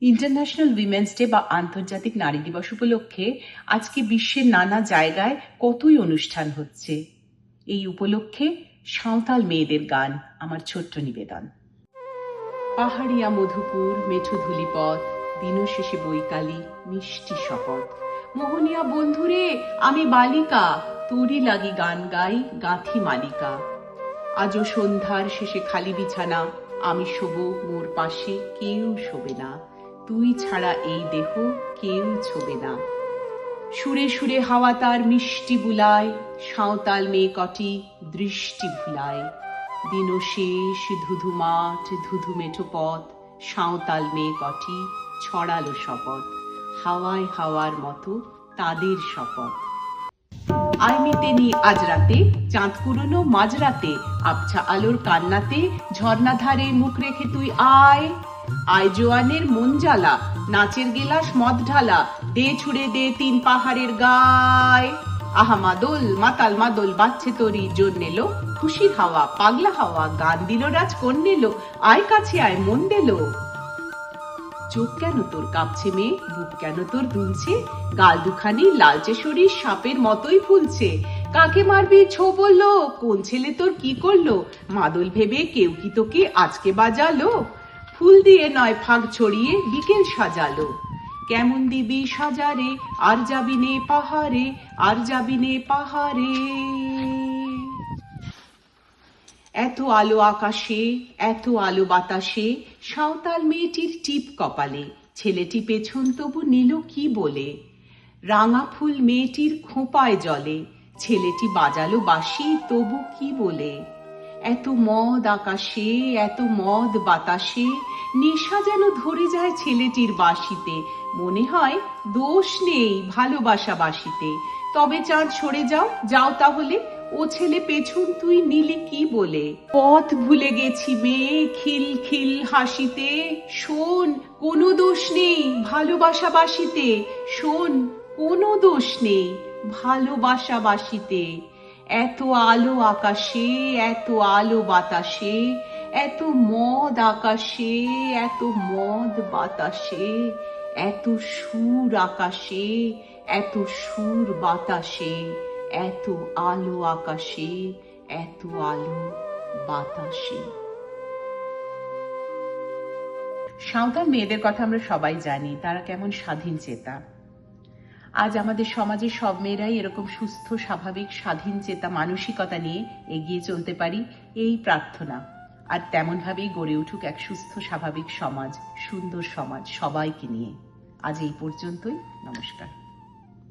International women's day বা আন্তর্জাতিক নারী দিবস উপলক্ষে আজকে বিশ্বের নানা জায়গায় কতই অনুষ্ঠান হচ্ছে? এই উপলক্ষে সাঁওতাল মেয়েদের গান, আমার ছোট্ট নিবেদন। পাহাড়িয়া মধুপুর, মেঠো ধুলিপথ দিনশেষে বৈকালী, মিষ্টি শপথ। মোহনিয়া বন্ধুরে, আমি বালিকা, তোরই লাগি গান গাই গাঁথি মালিকা। আজও সন্ধ্যার শেষে খালি বিছানা, আমি শোবো মোর পাশে কেউ শোবে না। তুই ছাড়া এই দেহ কেউ ছোবে না। সুরে সুরে হাওয়া তার মিষ্টি বুলায়, সাঁওতাল মেয়ে কটি দৃষ্টি ভুলায়। দিন শেষ ধুধু মাঠ, ধুধু মেঠো পথ, সাঁওতাল মেয়ে কটি ছড়ালো শপথ, হাওয়ায় হাওয়ার মতো তাদের শপথ। আই মিতেনি আজ রাতে, চাঁদ কুড়োনো মাঝরাতে, আবছা আলোর কান্নাতে, ঝর্ণাধারে মুখ রেখে তুই আয়। আয় জোয়ানের মন জ্বালা নাচের গেলাস মদ ঢালা দে ছুড়ে দে তিন পাহাড়ের গায়। আহা মাদল মাতাল মাদল বাচ্চে তোরি জোর নেলো খুশির হাওয়া, পাগলা হাওয়া, গান দিল রাজ কোন নেলো আয় কাছে আয়, মন দিলো। চোখ কেন তোর কাঁপছে মেয়ে? বুক কেন তোর দুলছে? গাল দুখানি লালচে শরীর সাপের মতোই ফুলছে। কাকে মারবি ছো বলল? কোন ছেলে তোর কি করল? মাদল ভেবে কেউ কি তোকে আজকে বাজালো? ফুল দিয়ে নয় ফাঁক ছড়িয়ে বিকেল সাজালো। কেমন দিবি সাজারে, আর যাবি নে পাহাড়ে, আর যাবি নে পাহাড়ে। এত আলো আকাশে, এত আলো বাতাসে, সাঁওতাল মেয়েটির টিপ কপালে, ছেলেটি পেছন তবু নিল কি বলে? রাঙা ফুল মেয়েটির খোঁপায় জলে, ছেলেটি বাজালো বাঁশি তবু কি বলে? এত মদ আকাশে, এত মদ বাতাসে, নেশা যেন ধরে যায় ছেলেটির বাসিতে। মনে হয় দোষ নেই ভালোবাসা বাসিতে তবে চাঁদ সরে যাও যাও তাহলে। ও ছেলে পেছন তুই নিলি কি বলে? পথ ভুলে গেছি মেয়ে খিল খিল হাসিতে। শোন, কোনো দোষ নেই ভালোবাসা বাসিতে শোন, কোনো দোষ নেই ভালোবাসা বাসিতে এত আলো আকাশে, এত আলো বাতাসে, এত মদ আকাশে, এত মদ বাতাসে, এত সুর আকাশে, এত সুর বাতাসে, এত আলো আকাশে, এত আলো বাতাসে। সাঁওতাল মেয়েদের কথা আমরা সবাই জানি, তারা কেমন স্বাধীন চেতা। আজ আমাদের সমাজে সব মেয়েরাই এরকম সুস্থ, স্বাভাবিক, স্বাধীন, চেতা মানসিকতা নিয়ে এগিয়ে চলতে পারি এই প্রার্থনা। আর তেমনভাবেই গড়ে উঠুক এক সুস্থ, স্বাভাবিক সমাজ, সুন্দর সমাজ সবাইকে নিয়ে। আজ এই পর্যন্তই। নমস্কার।